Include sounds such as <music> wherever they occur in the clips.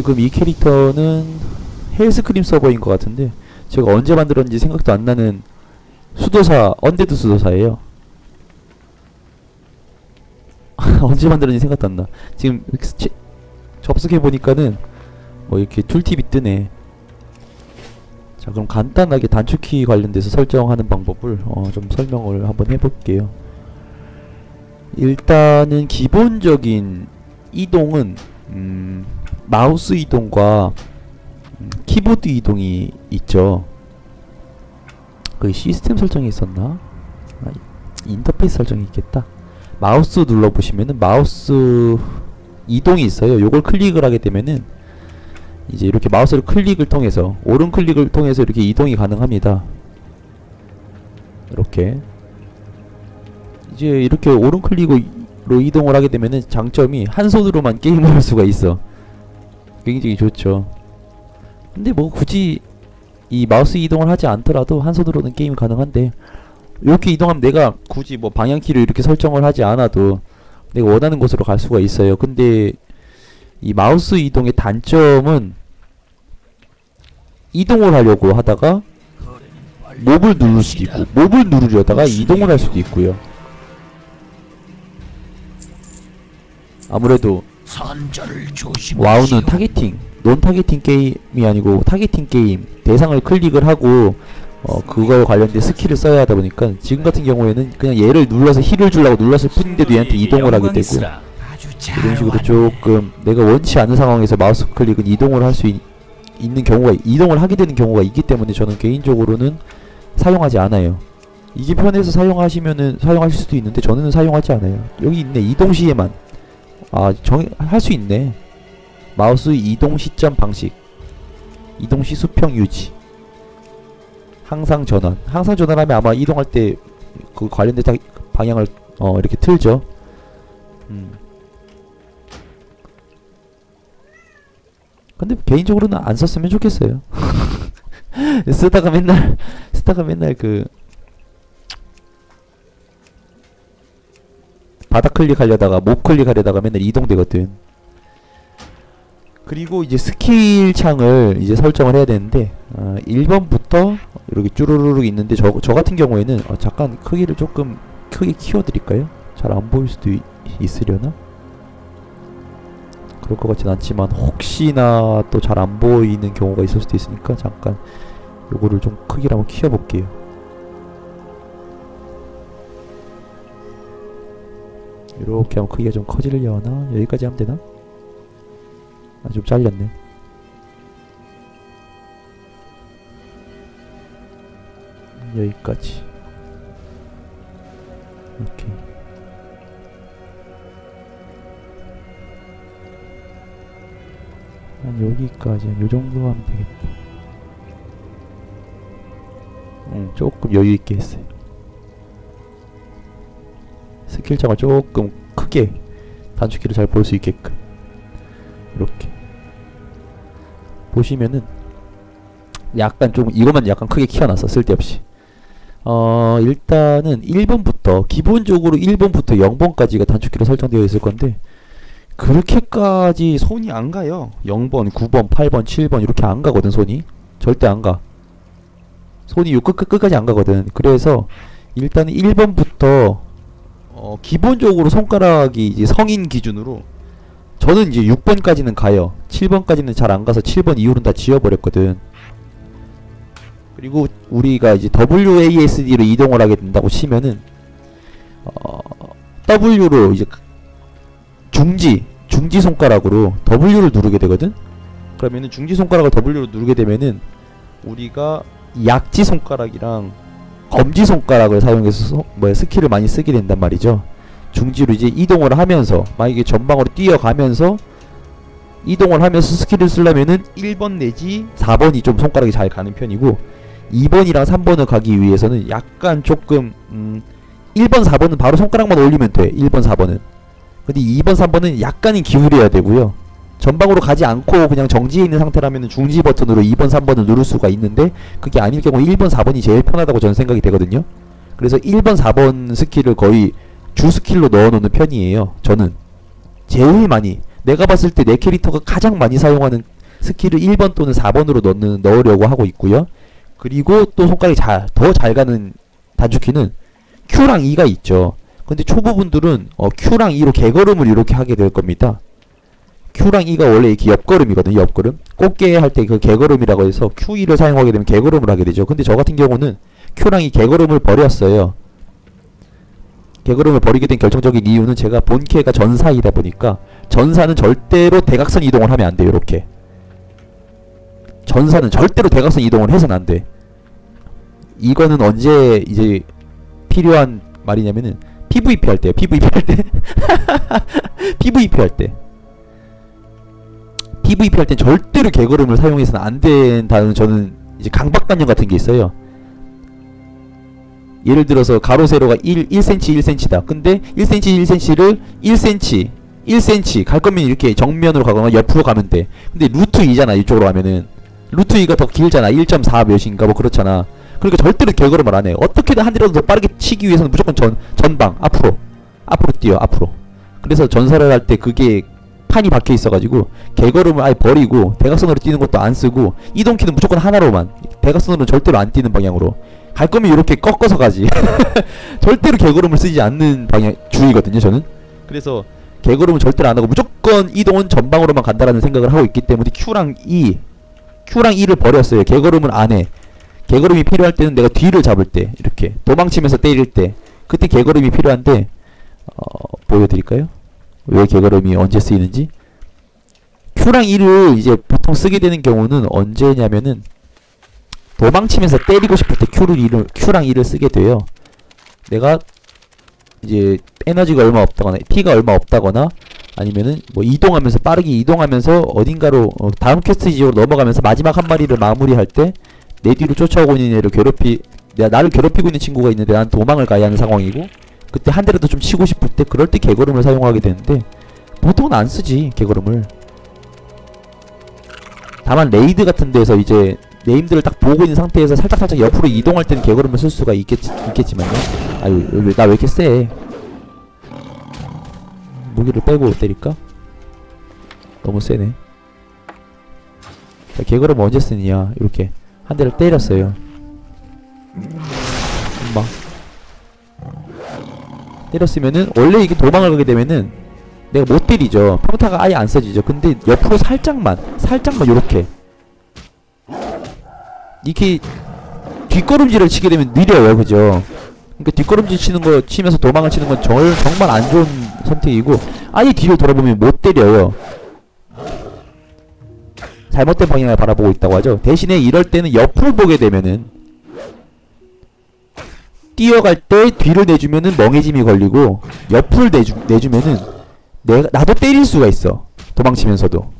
지금 이 캐릭터는 헬스크림 서버인 것 같은데 제가 언제 만들었는지 생각도 안 나는 수도사 언데드 수도사예요. <laughs> 언제 만들었는지 생각도 안 나. 지금 이렇게 치- 접속해 보니까는 뭐 이렇게 툴팁이 뜨네. 자 그럼 간단하게 단축키 관련돼서 설정하는 방법을 어, 좀 설명을 한번 해볼게요. 일단은 기본적인 이동은 음, 마우스 이동과 음, 키보드 이동이 있죠. 그 시스템 설정이 있었나? 아, 인터페이스 설정이 있겠다. 마우스 눌러 보시면은 마우스 이동이 있어요. 요걸 클릭을 하게 되면은 이제 이렇게 마우스를 클릭을 통해서 오른 클릭을 통해서 이렇게 이동이 가능합니다. 이렇게 이제 이렇게 오른 클릭으로 이동을 하게 되면은 장점이 한 손으로만 게임을 할 수가 있어. 굉장히 좋죠. 근데 뭐 굳이 이 마우스 이동을 하지 않더라도 한 손으로는 게임이 가능한데 이렇게 이동하면 내가 굳이 뭐 방향키를 이렇게 설정을 하지 않아도 내가 원하는 곳으로 갈 수가 있어요. 근데 이 마우스 이동의 단점은 이동을 하려고 하다가 몹을 누를 수도 있고 몹을 누르려다가 이동을 할 수도 있고요. 아무래도. 와우는 타겟팅, 논 타겟팅 게임이 아니고 타겟팅 게임 대상을 클릭을 하고 어 그거에 관련된 스킬을 써야 하다 보니까 지금 같은 경우에는 그냥 얘를 눌러서 힐을 주려고 눌렀을 뿐인데도 얘한테 이동을 하게 되고 이런 식으로 잘 조금 내가 원치 않는 상황에서 마우스 클릭은 이동을 할 수 있는 경우가 이동을 하게 되는 경우가 있기 때문에 저는 개인적으로는 사용하지 않아요. 이게 편해서 사용하시면은 사용하실 수도 있는데 저는 사용하지 않아요. 여기 있네 이동 시에만 아 정 할 수 있네. 마우스 이동 시점 방식 이동 시 수평 유지 항상 전환 항상 전환하면 아마 이동할 때 그 관련된 딱 방향을 어 이렇게 틀죠. 음. 근데 개인적으로는 안 썼으면 좋겠어요. <laughs> 쓰다가 맨날 쓰다가 맨날 그 바닥 클릭하려다가 몹 클릭하려다가 맨날 이동되거든. 그리고 이제 스킬 창을 이제 설정을 해야 되는데 어, 1번부터 이렇게 쭈루루룩 있는데 저, 저 같은 경우에는 어, 잠깐 크기를 조금 크게 키워드릴까요? 잘 안 보일 수도 있, 있으려나? 그럴 것 같진 않지만 혹시나 또 잘 안 보이는 경우가 있을 수도 있으니까 잠깐 요거를 좀 크기를 한번 키워볼게요 이렇게 하면 크기가 좀 커지려나? 여기까지 하면 되나? 아 좀 잘렸네 여기까지 오케이 한 여기까지 요 정도 하면 되겠다. 음, 조금 여유 있게 했어요. 스킬창을 조금 크게 단축키를 잘 볼 수 있게끔 이렇게 보시면은 약간 좀 이것만 약간 크게 키워놨어 쓸데없이 어 일단은 1번부터 기본적으로 1번부터 0번까지가 단축키로 설정되어 있을 건데 그렇게까지 손이 안 가요. 0번, 9번, 8번, 7번 이렇게 안 가거든 손이. 절대 안 가. 손이 요 끝, 끝, 끝까지 안 가거든. 그래서 일단 1번부터 어, 기본적으로 손가락이 이제 성인 기준으로 저는 이제 6번까지는 가요. 7번까지는 잘 안 가서 7번 이후로는 다 지워버렸거든. 그리고 우리가 이제 WASD로 이동을 하게 된다고 치면은 어, W로 이제 중지 중지 손가락으로 W를 누르게 되거든. 그러면은 중지 손가락을 W로 누르게 되면은 우리가 약지 손가락이랑 검지 손가락을 사용해서 소, 뭐야 스킬을 많이 쓰게 된단 말이죠. 중지로 이제 이동을 하면서 만약에 전방으로 뛰어가면서 이동을 하면서 스킬을 쓰려면은 1번 내지 4번이 좀 손가락이 잘 가는 편이고 2번이랑 3번을 가기 위해서는 약간 조금 음 1번 4번은 바로 손가락만 올리면 돼. 1번 4번은. 근데 2번 3번은 약간은 기울여야 되고요. 전방으로 가지 않고 그냥 정지해 있는 상태라면 중지 버튼으로 2번 3번을 누를 수가 있는데 그게 아닐 경우 1번 4번이 제일 편하다고 저는 생각이 되거든요. 그래서 1번 4번 스킬을 거의 주 스킬로 넣어 놓는 편이에요. 저는 제일 많이 내가 봤을 때 내 캐릭터가 가장 많이 사용하는 스킬을 1번 또는 4번으로 넣는, 넣으려고 하고 있고요. 그리고 또 손가락이 잘, 더 잘 가는 단축키는 Q랑 E가 있죠. 근데 초보분들은 어, Q랑 E로 개걸음을 이렇게 하게 될 겁니다. Q랑 E가 원래 이렇게 옆걸음이거든요. 옆걸음. 꽃게 할 때 그 개걸음이라고 해서 Q, E를 사용하게 되면 개걸음을 하게 되죠. 근데 저 같은 경우는 Q랑 E 개걸음을 버렸어요. 개걸음을 버리게 된 결정적인 이유는 제가 본캐가 전사이다 보니까 전사는 절대로 대각선 이동을 하면 안 돼요. 이렇게. 전사는 절대로 대각선 이동을 해서는 안 돼. 이거는 언제 이제 필요한 말이냐면은 PVP 할 때요. PVP 할 때. PVP 할 때. <laughs> PVP 할 땐 절대로 개걸음을 사용해서는 안 된다는 저는 이제 강박관념 같은 게 있어요. 예를 들어서 가로 세로가 1, 1cm 1cm다. 근데 1cm 1cm를 1cm 1cm 갈 거면 이렇게 정면으로 가거나 옆으로 가면 돼. 근데 루트 2잖아. 이쪽으로 가면은 루트 2가 더 길잖아. 1.4 몇인가 뭐 그렇잖아. 그러니까 절대로 개걸음을 안 해. 어떻게든 한 대라도 더 빠르게 치기 위해서는 무조건 전 전방 앞으로 앞으로 뛰어 앞으로. 그래서 전사를 할 때 그게 판이 박혀 있어가지고 개걸음을 아예 버리고 대각선으로 뛰는 것도 안 쓰고 이동키는 무조건 하나로만 대각선으로는 절대로 안 뛰는 방향으로 갈 거면 이렇게 꺾어서 가지. <laughs> 절대로 개걸음을 쓰지 않는 방향 주의거든요 저는. 그래서 개걸음은 절대로 안 하고 무조건 이동은 전방으로만 간다라는 생각을 하고 있기 때문에 Q랑 E Q랑 E를 버렸어요. 개걸음은 안해. 개걸음이 필요할 때는 내가 뒤를 잡을 때 이렇게 도망치면서 때릴 때 그때 개걸음이 필요한데 어, 보여드릴까요? 왜 개걸음이 언제 쓰이는지 Q랑 E를 이제 보통 쓰게 되는 경우는 언제냐면은 도망치면서 때리고 싶을 때 Q를 E를 Q랑 E를 쓰게 돼요. 내가 이제 에너지가 얼마 없다거나 피가 얼마 없다거나 아니면은 뭐 이동하면서 빠르게 이동하면서 어딘가로 어, 다음 퀘스트 지역으로 넘어가면서 마지막 한 마리를 마무리할 때 내 뒤로 쫓아오고 있는 애를 괴롭히 내가 나를 괴롭히고 있는 친구가 있는데 난 도망을 가야 하는 상황이고 그때 한 대라도 좀 치고 싶을 때 그럴 때 개걸음을 사용하게 되는데 보통은 안 쓰지 개걸음을. 다만 레이드 같은 데서 이제 네임들을 딱 보고 있는 상태에서 살짝살짝 옆으로 이동할 때는 개걸음을 쓸 수가 있겠지, 있겠지만요. 아유 나 왜 이렇게 세 무기를 빼고 때릴까? 너무 세네. 자 개걸음 언제 쓰느냐? 이렇게 한 대를 때렸어요. 금방 때렸으면은 원래 이게 도망을 가게 되면은 내가 못 때리죠. 평타가 아예 안 써지죠. 근데 옆으로 살짝만 살짝만 요렇게. 이렇게 뒷걸음질을 치게 되면 느려요. 그죠? 그러니까 뒷걸음질 치는 거 치면서 도망을 치는 건 절, 정말 안 좋은 선택이고 아예 뒤를 돌아보면 못 때려요. 잘못된 방향을 바라보고 있다고 하죠. 대신에 이럴 때는 옆을 보게 되면은 뛰어갈 때 뒤를 내주면은 멍해짐이 걸리고 옆을 내주, 내주면은 내가 나도 때릴 수가 있어. 도망치면서도.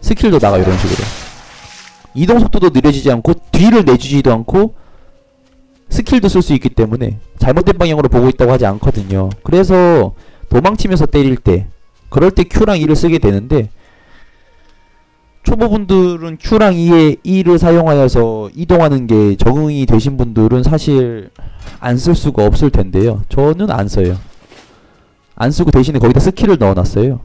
스킬도 나가 이런 식으로. 이동 속도도 느려지지 않고 뒤를 내주지도 않고 스킬도 쓸 수 있기 때문에 잘못된 방향으로 보고 있다고 하지 않거든요. 그래서 도망치면서 때릴 때 그럴 때 Q랑 E를 쓰게 되는데 초보분들은 Q랑 E의 E를 사용하여서 이동하는 게 적응이 되신 분들은 사실 안 쓸 수가 없을 텐데요. 저는 안 써요. 안 쓰고 대신에 거기다 스킬을 넣어놨어요.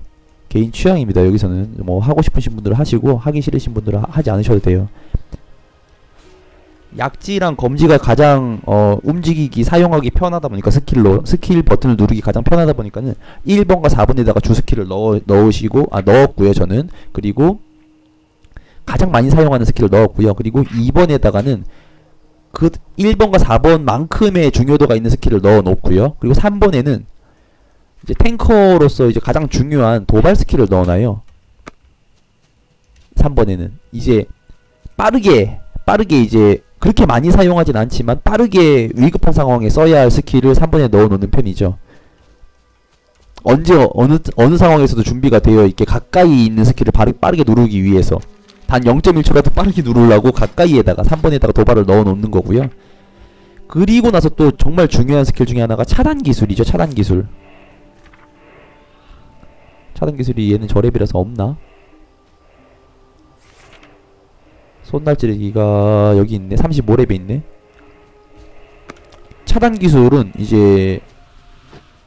개인 취향입니다. 여기서는 뭐 하고 싶으신 분들은 하시고 하기 싫으신 분들은 하, 하지 않으셔도 돼요. 약지랑 검지가 가장 어, 움직이기 사용하기 편하다 보니까 스킬로 스킬 버튼을 누르기 가장 편하다 보니까는 1번과 4번에다가 주 스킬을 넣어 넣으시고 아 넣었고요 저는 그리고 가장 많이 사용하는 스킬을 넣었고요. 그리고 2번에다가는 그 1번과 4번만큼의 중요도가 있는 스킬을 넣어 놓고요. 그리고 3번에는 이제 탱커로서 이제 가장 중요한 도발 스킬을 넣어놔요. 3번에는 이제 빠르게 빠르게 이제 그렇게 많이 사용하진 않지만 빠르게 위급한 상황에 써야 할 스킬을 3번에 넣어 놓는 편이죠. 언제 어느 어느 상황에서도 준비가 되어 있게 가까이 있는 스킬을 빠르, 빠르게 누르기 위해서 단 0.1초라도 빠르게 누르려고 가까이에다가 3번에다가 도발을 넣어 놓는 거고요. 그리고 나서 또 정말 중요한 스킬 중에 하나가 차단 기술이죠. 차단 기술. 차단 기술이 얘는 저랩이라서 없나? 손날찌르기가 여기 있네. 35렙에 있네. 차단 기술은 이제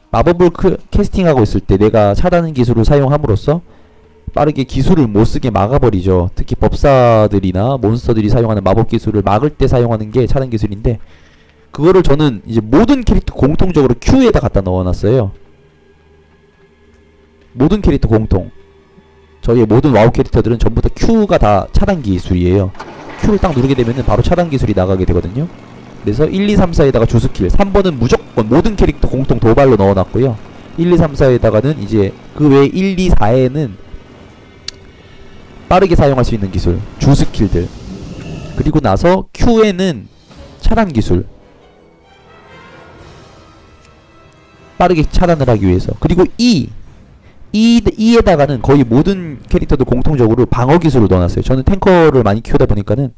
마법을 크, 캐스팅하고 있을 때 내가 차단 기술을 사용함으로써 빠르게 기술을 못 쓰게 막아버리죠. 특히 법사들이나 몬스터들이 사용하는 마법 기술을 막을 때 사용하는 게 차단 기술인데 그거를 저는 이제 모든 캐릭터 공통적으로 Q에다 갖다 넣어놨어요. 모든 캐릭터 공통. 저희의 모든 와우 캐릭터들은 전부 다 Q가 다 차단 기술이에요. Q를 딱 누르게 되면은 바로 차단 기술이 나가게 되거든요. 그래서 1, 2, 3, 4에다가 주스킬 3번은 무조건 모든 캐릭터 공통 도발로 넣어놨고요 1, 2, 3, 4에다가는 이제 그 외에 1, 2, 4에는 빠르게 사용할 수 있는 기술 주 스킬들. 그리고 나서 Q에는 차단 기술. 빠르게 차단을 하기 위해서. 그리고 E. E, E에다가는 거의 모든 캐릭터들 공통적으로 방어 기술을 넣어놨어요. 저는 탱커를 많이 키우다 보니까는.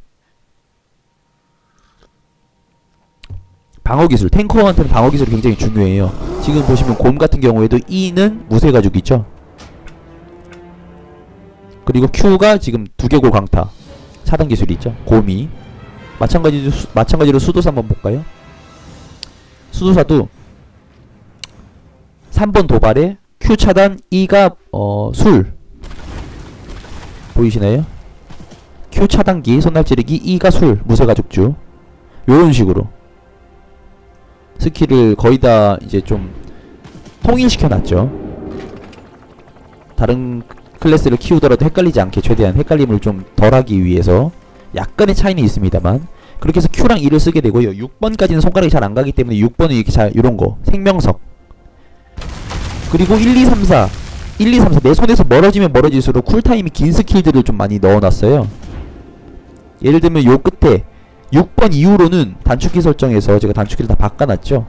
방어 기술. 탱커한테는 방어 기술이 굉장히 중요해요. 지금 보시면 곰 같은 경우에도 E는 무쇠 가죽이죠 그리고 Q가 지금 두개골 강타. 차단 기술이 있죠. 곰이 마찬가지로, 수, 마찬가지로 수도사 한번 볼까요? 수도사도 3번 도발에 Q 차단 E가 어, 술. 보이시나요? Q 차단기 손날 찌르기 E가 술 무쇠 가 죽주 요런 식으로. 스킬을 거의 다 이제 좀 통일시켜 놨죠. 다른 클래스를 키우더라도 헷갈리지 않게 최대한 헷갈림을 좀 덜하기 위해서 약간의 차이는 있습니다만 그렇게 해서 Q랑 E를 쓰게 되고요. 6번까지는 손가락이 잘 안 가기 때문에 6번은 이렇게 잘 요런 거 생명석 그리고 1, 2, 3, 4 1, 2, 3, 4 내 손에서 멀어지면 멀어질수록 쿨타임이 긴 스킬들을 좀 많이 넣어놨어요. 예를 들면 요 끝에 6번 이후로는 단축키 설정에서 제가 단축키를 다 바꿔놨죠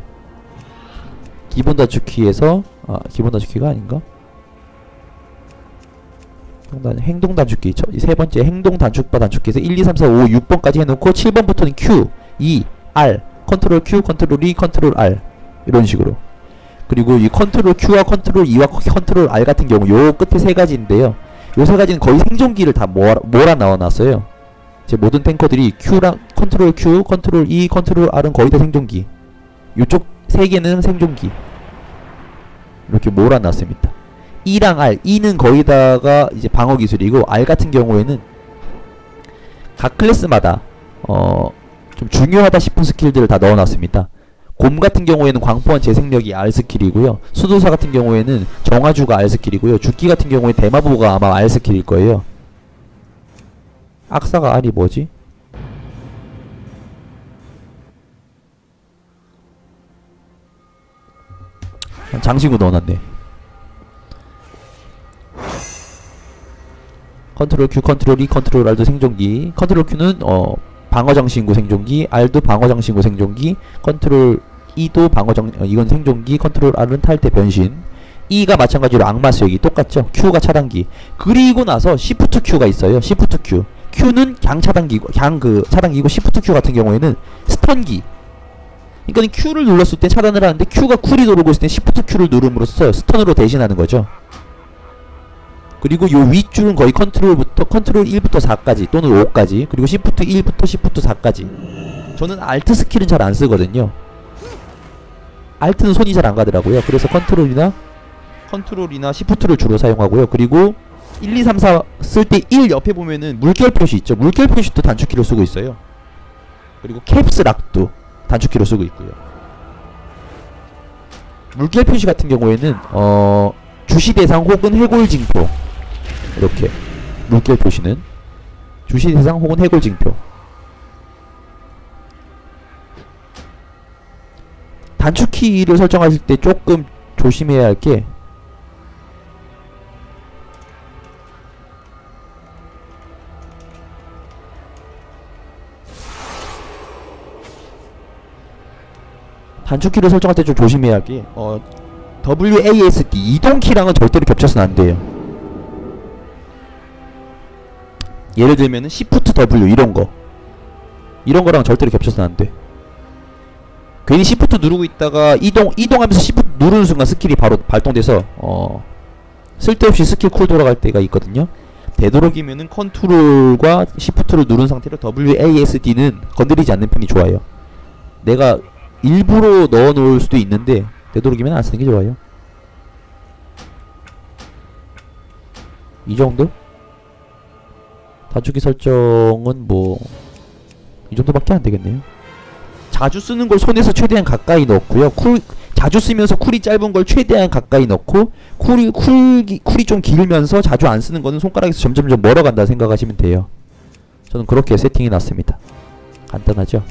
기본 단축키에서 아 기본 단축키가 아닌가? 행동, 행동 단축키 저, 세 번째 행동 단축바 단축키에서 1, 2, 3, 4, 5, 6번까지 해놓고 7번부터는 Q, E, R 컨트롤 Q, 컨트롤 E, 컨트롤 R 이런 식으로 그리고 이 컨트롤 Q와 컨트롤 E와 컨트롤 R 같은 경우 요 끝에 세 가지인데요 요 세 가지는 거의 생존기를 다 몰아, 몰아 넣어놨어요 제 모든 탱커들이 Q랑 컨트롤 Q, 컨트롤 E, 컨트롤 R은 거의 다 생존기. 이쪽 세 개는 생존기. 이렇게 몰아놨습니다. E랑 R, E는 거의 다가 이제 방어 기술이고 R 같은 경우에는 각 클래스마다 어 좀 중요하다 싶은 스킬들을 다 넣어놨습니다. 곰 같은 경우에는 광포한 재생력이 R 스킬이고요. 수도사 같은 경우에는 정화주가 R 스킬이고요. 죽기 같은 경우에 대마보가 아마 R 스킬일 거예요. 악사가 알이 뭐지? 장신구 넣어놨네 컨트롤 Q, 컨트롤 E, 컨트롤 R도 생존기. 컨트롤 Q는 어 방어장신구 생존기 R도 방어장신구 생존기 컨트롤 E도 방어장 어, 이건 생존기 컨트롤 R은 탈퇴 변신. E가 마찬가지로 악마 수역이 똑같죠? Q가 차단기. 그리고 나서 Shift Q가 있어요. Shift Q. Q는 강 차단기고 강그 차단기고 Shift Q 같은 경우에는 스턴기. 그러니까 Q를 눌렀을 때 차단을 하는데 Q가 쿨이 돌고 있을 때 Shift Q를 누름으로써 스턴으로 대신하는 거죠. 그리고 요 윗줄은 거의 컨트롤부터 컨트롤 1부터 4까지 또는 5까지 그리고 Shift 1부터 Shift 4까지. 저는 Alt 스킬은 잘 안 쓰거든요. Alt는 손이 잘 안 가더라고요. 그래서 컨트롤이나 컨트롤이나 Shift를 주로 사용하고요. 그리고 1, 2, 3, 4 쓸 때 1 옆에 보면은 물결 표시 있죠. 물결 표시도 단축키로 쓰고 있어요. 그리고 캡스 락도 단축키로 쓰고 있고요. 물결 표시 같은 경우에는 어 주시 대상 혹은 해골 징표 이렇게 물결 표시는 주시 대상 혹은 해골 징표 단축키를 설정하실 때 조금 조심해야 할 게 단축키를 설정할 때 좀 조심해야 할 게 어, WASD 이동키랑은 절대로 겹쳐서는 안 돼요. 예를 들면 은 Shift W 이런 거 이런 거랑 절대로 겹쳐서는 안 돼. 괜히 Shift 누르고 있다가 이동 이동하면서 Shift 누르는 순간 스킬이 바로 발동돼서 어 쓸데없이 스킬 쿨 돌아갈 때가 있거든요. 되도록이면은 컨트롤과 Shift를 누른 상태로 WASD는 건드리지 않는 편이 좋아요. 내가 일부러 넣어 놓을 수도 있는데 되도록이면 안 쓰는 게 좋아요. 이 정도? 다주기 설정은 뭐 이 정도밖에 안 되겠네요. 자주 쓰는 걸 손에서 최대한 가까이 넣고요. 쿨 자주 쓰면서 쿨이 짧은 걸 최대한 가까이 넣고 쿨이 쿨기 쿨이 좀 길면서 자주 안 쓰는 거는 손가락에서 점점 점 멀어간다 생각하시면 돼요. 저는 그렇게 세팅해 놨습니다. 간단하죠?